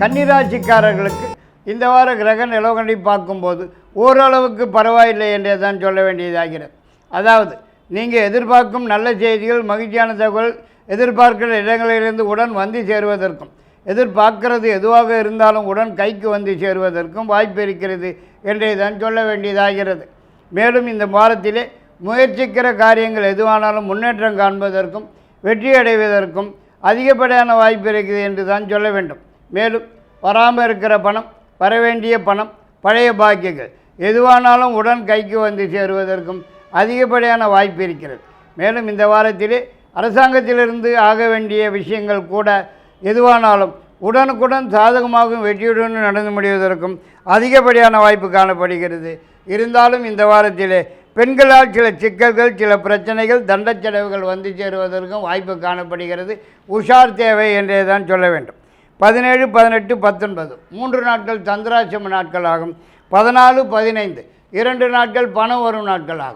கன்னிராசிக்காரர்களுக்கு இந்த வார கிரக நிலவரங்களை பார்க்கும்போது ஓரளவுக்கு பரவாயில்லை என்றே தான் சொல்ல வேண்டியதாகிறது. அதாவது நீங்கள் எதிர்பார்க்கும் நல்ல செய்திகள் மகிழ்ச்சியான தகவல் எதிர்பார்க்கிற இடங்களிலிருந்து உடன் வந்து சேருவதற்கும் எதிர்பார்க்கிறது எதுவாக இருந்தாலும் உடன் கைக்கு வந்து சேருவதற்கும் வாய்ப்பு இருக்கிறது என்றே தான் சொல்ல வேண்டியதாகிறது. மேலும் இந்த வாரத்திலே முயற்சிக்கிற காரியங்கள் எதுவானாலும் முன்னேற்றம் காண்பதற்கும் வெற்றி அடைவதற்கும் அதிகப்படியான வாய்ப்பு இருக்குது என்று தான் சொல்ல வேண்டும். மேலும் வராமல் இருக்கிற பணம் வரவேண்டிய பணம் பழைய பாக்கியங்கள் எதுவானாலும் உடன் கைக்கு வந்து சேருவதற்கும் அதிகப்படியான வாய்ப்பு இருக்கிறது. மேலும் இந்த வாரத்திலே அரசாங்கத்திலிருந்து ஆக வேண்டிய விஷயங்கள் கூட எதுவானாலும் உடனுக்குடன் சாதகமாகவும் வெற்றியுடன் நடந்து முடிவதற்கும் அதிகப்படியான வாய்ப்பு காணப்படுகிறது. இருந்தாலும் இந்த வாரத்திலே பெண்களால் சில சிக்கல்கள் சில பிரச்சனைகள் தண்டச்செலவுகள் வந்து சேருவதற்கும் வாய்ப்பு காணப்படுகிறது. உஷார் தேவை என்றே தான் சொல்ல வேண்டும். பதினேழு பதினெட்டு பத்தொன்பது. மூன்று நாட்கள் சந்திராசிரம நாட்கள் ஆகும் பதினாலு பதினைந்து. இரண்டு நாட்கள் பணம் வரும் நாட்கள் ஆகும்